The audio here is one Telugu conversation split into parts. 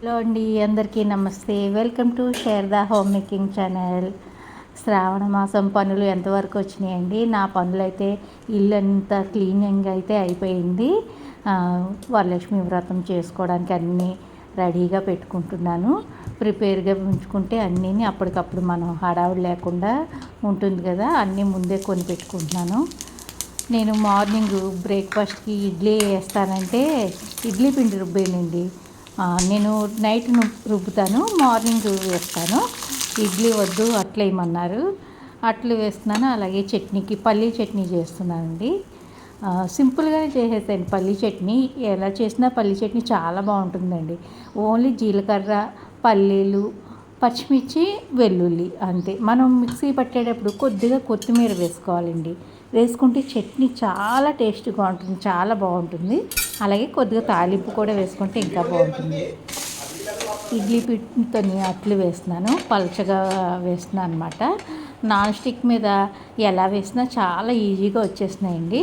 హలో అండి అందరికీ నమస్తే. Welcome to share the home making channel శ్రావణ మాసం పనులు ఎంతవరకు వచ్చినాయండి? నా పనులు అయితే ఇల్లు అంతా క్లీనింగ్ అయితే అయిపోయింది. వరలక్ష్మి వ్రతం చేసుకోవడానికి అన్నీ రెడీగా పెట్టుకుంటున్నాను. ప్రిపేర్గా ఉంచుకుంటే అన్నీ అప్పటికప్పుడు మనం హడావుడి లేకుండా ఉంటుంది కదా అన్నీ ముందే కొని పెట్టుకుంటున్నాను. నేను మార్నింగ్ బ్రేక్ఫాస్ట్కి ఇడ్లీ వేస్తానంటే ఇడ్లీ పిండి రుబ్బేనండి నేను నైట్ రుబ్బుతాను మార్నింగ్ వేస్తాను. ఇడ్లీ వద్దు అట్లా వేయమన్నారు అట్లు వేస్తున్నాను అలాగే చట్నీకి పల్లీ చట్నీ చేస్తున్నానండి. సింపుల్గానే చేసేసాను పల్లీ చట్నీ. ఎలా చేసినా పల్లీ చట్నీ చాలా బాగుంటుందండి. ఓన్లీ జీలకర్ర పల్లీలు పచ్చిమిర్చి వెల్లుల్లి అంతే. మనం మిక్సీ పట్టేటప్పుడు కొద్దిగా కొత్తిమీర వేసుకోవాలండి. వేసుకుంటే చట్నీ చాలా టేస్ట్గా ఉంటుంది చాలా బాగుంటుంది. అలాగే కొద్దిగా తాలింపు కూడా వేసుకుంటే ఇంకా బాగుంటుంది. ఇడ్లీ పిట్తో అట్లు వేస్తున్నాను పలచగా వేస్తున్నాను అనమాట నాన్ స్టిక్ మీద ఎలా వేసినా చాలా ఈజీగా వచ్చేసినాయండి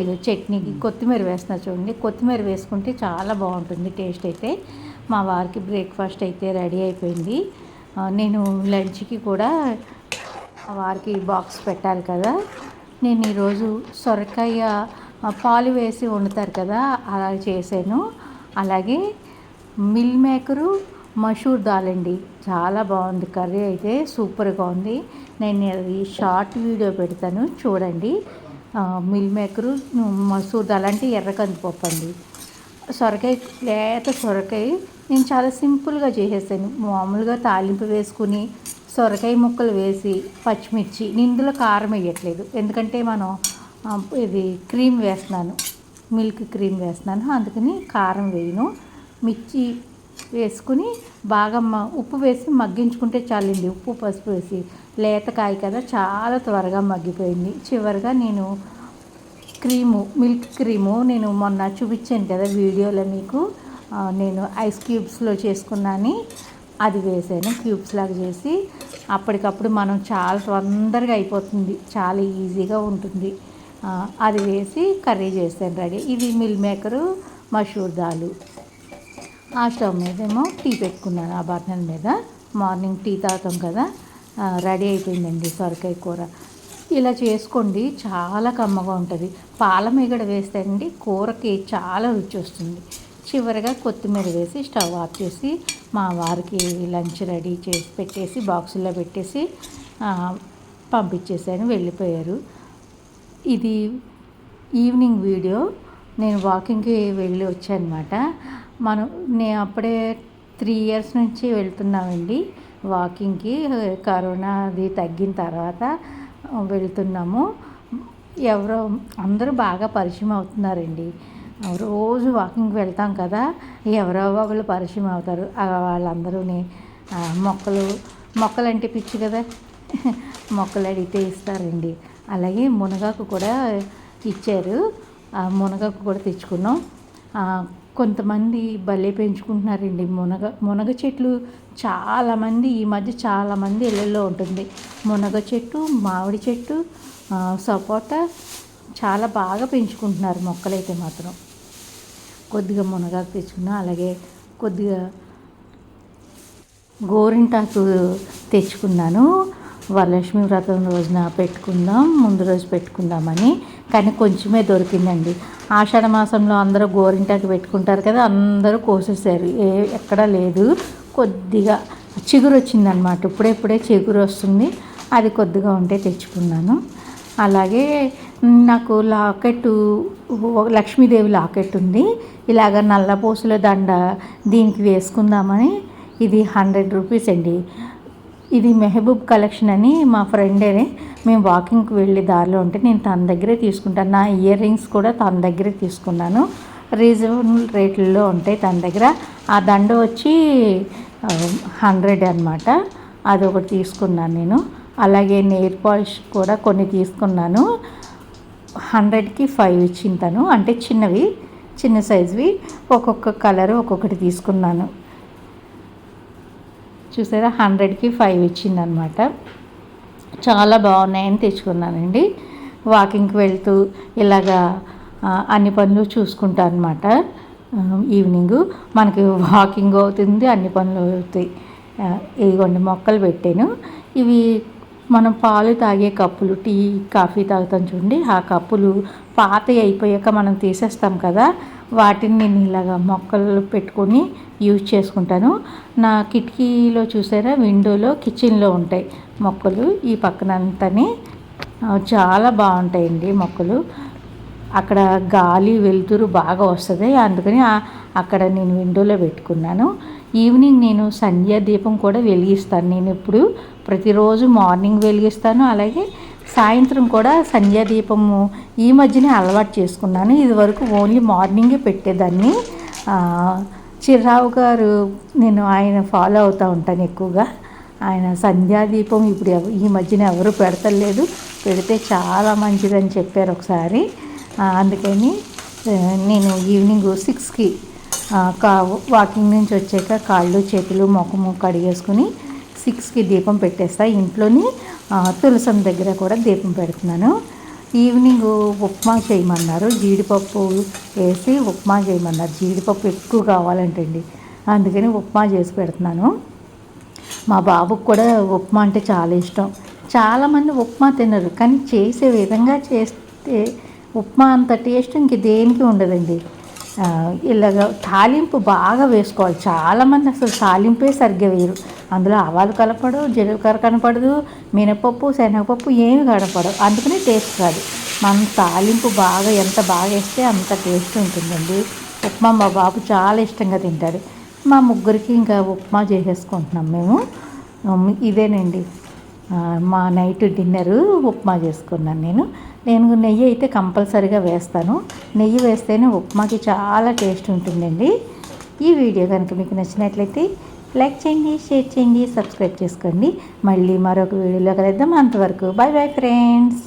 ఇది చట్నీకి కొత్తిమీర వేస్తున్నా చూడండి కొత్తిమీర వేసుకుంటే చాలా బాగుంటుంది టేస్ట్ అయితే. మా వారికి బ్రేక్ఫాస్ట్ అయితే రెడీ అయిపోయింది. నేను లంచ్కి కూడా వారికి బాక్స్ పెట్టాలి కదా. నేను ఈరోజు సొరకాయ పాలు వేసి వండుతారు కదా అలా చేశాను. అలాగే మిల్ మేకరు మషూర్ దాల్ అండి. చాలా బాగుంది కర్రీ అయితే సూపర్గా ఉంది. నేను అది షార్ట్ వీడియో పెడతాను చూడండి. మిల్ మేకరు మసూర్ దాల్ అంటే ఎర్ర కందిపప్పు అండి. సొరకాయ లేత సొరకాయ నేను చాలా సింపుల్గా చేసేసాను మామూలుగా తాలింపు వేసుకుని సొరకాయ ముక్కలు వేసి పచ్చిమిర్చి ఇందులో కారం వేయట్లేదు. ఎందుకంటే మనం ఇది క్రీమ్ వేస్తున్నాను. మిల్క్ క్రీమ్ వేస్తున్నాను. అందుకని కారం వేయను. మిర్చి వేసుకుని బాగా ఉప్పు వేసి మగ్గించుకుంటే చాలండి. ఉప్పు పసుపు వేసి. లేతకాయ కదా చాలా త్వరగా మగ్గిపోయింది. చివరిగా నేను క్రీము మిల్క్ క్రీము నేను మొన్న చూపించాను కదా వీడియోలో మీకు. నేను ఐస్ క్యూబ్స్లో చేసుకున్నాను. అది వేసాను క్యూబ్స్ లాగా చేసి అప్పటికప్పుడు మనం చాలా తొందరగా అయిపోతుంది. చాలా ఈజీగా ఉంటుంది. అది వేసి కర్రీ చేస్తాను రెడీ. ఇది మిల్ మేకరు మషూర్ దాలు. ఆ స్టవ్ మీదేమో టీ పెట్టుకున్నాను ఆ బర్నర్ మీద. మార్నింగ్ టీ తాగుతాం కదా. రెడీ అయిపోయిందండి సొరకాయ కూర. ఇలా చేసుకోండి చాలా కమ్మగా ఉంటుంది. పాల మీగడ వేస్తే అండి కూరకి చాలా రుచి వస్తుంది. చివరిగా కొత్తిమీర వేసి స్టవ్ ఆఫ్ చేసి మా వారికి లంచ్ రెడీ చేసి పెట్టేసి బాక్సుల్లో పెట్టేసి పంపించేసాను వెళ్ళిపోయారు. ఇది ఈవినింగ్ వీడియో. నేను వాకింగ్కి వెళ్ళి వచ్చానమాట. మనం నేను అప్పుడే త్రీ ఇయర్స్ నుంచి వెళ్తున్నామండి వాకింగ్కి. కరోనా అది తగ్గిన తర్వాత వెళ్తున్నాము. ఎవరో అందరూ బాగా పరిచయం అవుతున్నారండి. రోజు వాకింగ్కి వెళ్తాం కదా ఎవరో ఒకళ్ళు పరిచయం అవుతారు వాళ్ళందరూని మొక్కలు మొక్కలు అంటే పిచ్చి కదా మొక్కలు అడిగితే ఇస్తారండి. అలాగే మునగాకు కూడా ఇచ్చారు ఆ మునగాకు కూడా తెచ్చుకున్నాం. కొంతమంది భలే పెంచుకుంటున్నారండి మునగ మునగ చెట్లు చాలామంది ఈ మధ్య చాలామంది ఇళ్ళల్లో ఉంటుంది. మునగ చెట్టు మామిడి చెట్టు సపోటా చాలా బాగా పెంచుకుంటున్నారు మొక్కలైతే మాత్రం. కొద్దిగా మునగాకు తెచ్చుకున్నా అలాగే కొద్దిగా గోరింటాకు తెచ్చుకున్నాను. వరలక్ష్మి వ్రతం రోజున పెట్టుకుందాం ముందు రోజు పెట్టుకుందామని. కానీ కొంచెమే దొరికిందండి. ఆషాఢ మాసంలో అందరూ గోరింటాకు పెట్టుకుంటారు కదా అందరూ కోసేసారు ఏ ఎక్కడా లేదు. కొద్దిగా చిగురు వచ్చిందనమాట ఇప్పుడెప్పుడే చిగురు వస్తుంది. అది కొద్దిగా ఉంటే తెచ్చుకున్నాను. అలాగే నాకు లాకెట్ లక్ష్మీదేవి లాకెట్ ఉంది. ఇలాగ నల్లపూసల దండ దీనికి వేసుకుందామని ఇది హండ్రెడ్ రూపీస్ అండి. ఇది మెహబూబ్ కలెక్షన్ అని మా ఫ్రెండే మేము వాకింగ్కి వెళ్ళి దారిలో ఉంటే నేను తన దగ్గరే తీసుకుంటాను. నా ఇయర్ రింగ్స్ కూడా తన దగ్గరే తీసుకున్నాను. రీజనబుల్ రేట్లలో ఉంటాయి తన దగ్గర. ఆ దండ వచ్చి హండ్రెడ్ అనమాట అది ఒకటి తీసుకున్నాను నేను. అలాగే నెయిర్ పాలిష్ కూడా కొన్ని తీసుకున్నాను. హండ్రెడ్కి ఫైవ్ ఇచ్చింది తను. అంటే చిన్నవి చిన్న సైజువి. ఒక్కొక్క కలర్ ఒక్కొక్కటి తీసుకున్నాను. చూసారా? హండ్రెడ్కి ఫైవ్ ఇచ్చిందనమాట. చాలా బాగున్నాయని తెచ్చుకున్నానండి. వాకింగ్కి వెళ్తూ ఇలాగా అన్ని పనులు చూసుకుంటా అనమాట ఈవినింగ్. మనకి వాకింగ్ అవుతుంది అన్ని పనులు అవుతాయి. ఇదిగోండి మొక్కలు పెట్టాను. ఇవి మనం పాలు తాగే కప్పులు టీ కాఫీ తాగుతాం చూడండి. ఆ కప్పులు పాత అయిపోయాక మనం తీసేస్తాం కదా. వాటిని నేను ఇలాగా మొక్కలు పెట్టుకొని యూజ్ చేసుకుంటాను. నా కిటికీలో చూసారా? విండోలో కిచెన్లో ఉంటాయి మొక్కలు. ఈ పక్కనంతని చాలా బాగుంటాయండి మొక్కలు. అక్కడ గాలి వెలుతురు బాగా వస్తుంది. అందుకని అక్కడ నేను విండోలో పెట్టుకున్నాను. ఈవినింగ్ నేను సంధ్యా దీపం కూడా వెలిగిస్తాను. నేను ఇప్పుడు ప్రతిరోజు మార్నింగ్ వెలిగిస్తాను. అలాగే సాయంత్రం కూడా సంధ్యా దీపము ఈ మధ్యనే అలవాటు చేసుకున్నాను. ఇది వరకు ఓన్లీ మార్నింగే పెట్టేదాన్ని. చిర్రావు గారు నేను ఆయన ఫాలో అవుతూ ఉంటాను ఎక్కువగా. ఆయన సంధ్యాదీపం ఇప్పుడు ఈ మధ్యన ఎవరు పెడతలేదు. పెడితే చాలా మంచిదని చెప్పారు ఒకసారి. అందుకని నేను ఈవినింగ్ సిక్స్కి కా వాకింగ్ నుంచి వచ్చాక కాళ్ళు చేతులు ముఖము కడిగేసుకుని సిక్స్కి దీపం పెట్టేస్తా. ఇంట్లోని తులసం దగ్గర కూడా దీపం పెడుతున్నాను. ఈవినింగ్ ఉప్మా చేయమన్నారు. జీడిపప్పు వేసి ఉప్మా చేయమన్నారు. జీడిపప్పు ఎక్కువ కావాలంటండి అందుకని ఉప్మా చేసి పెడుతున్నాను. మా బాబుకు కూడా ఉప్మా అంటే చాలా ఇష్టం. చాలామంది ఉప్మా తినరు కానీ చేసే విధంగా చేస్తే ఉప్మా అంత టేస్ట్ ఇంక దేనికి ఉండదండి. ఇలాగ తాలింపు బాగా వేసుకోవాలి. చాలామంది అసలు తాలింపే సరిగ్గా వేయరు. అందులో ఆవాలు కలపడు జీలకర్ర కనపడదు మినపప్పు శనగపప్పు ఏమి కనపడవు. అందుకనే టేస్ట్ రాదు. మనం తాలింపు బాగా ఎంత బాగా వేస్తే అంత టేస్ట్ ఉంటుందండి. ఉప్మా మా బాబు చాలా ఇష్టంగా తింటాడు. మా ముగ్గురికి ఇంకా ఉప్మా చేసేసుకుంటున్నాం మేము. ఇదేనండి. మా నైట్ డిన్నరు ఉప్మా చేసుకున్నాను నేను. నేను నెయ్యి అయితే కంపల్సరీగా వేస్తాను. నెయ్యి వేస్తేనే ఉప్మాకి చాలా టేస్ట్ ఉంటుందండి. ఈ వీడియో కనుక మీకు నచ్చినట్లయితే లైక్ చేయండి షేర్ చేయండి సబ్స్క్రైబ్ చేసుకోండి. మళ్ళీ మరొక వీడియోలో కలుద్దాం. అంతవరకు బాయ్ బాయ్ ఫ్రెండ్స్.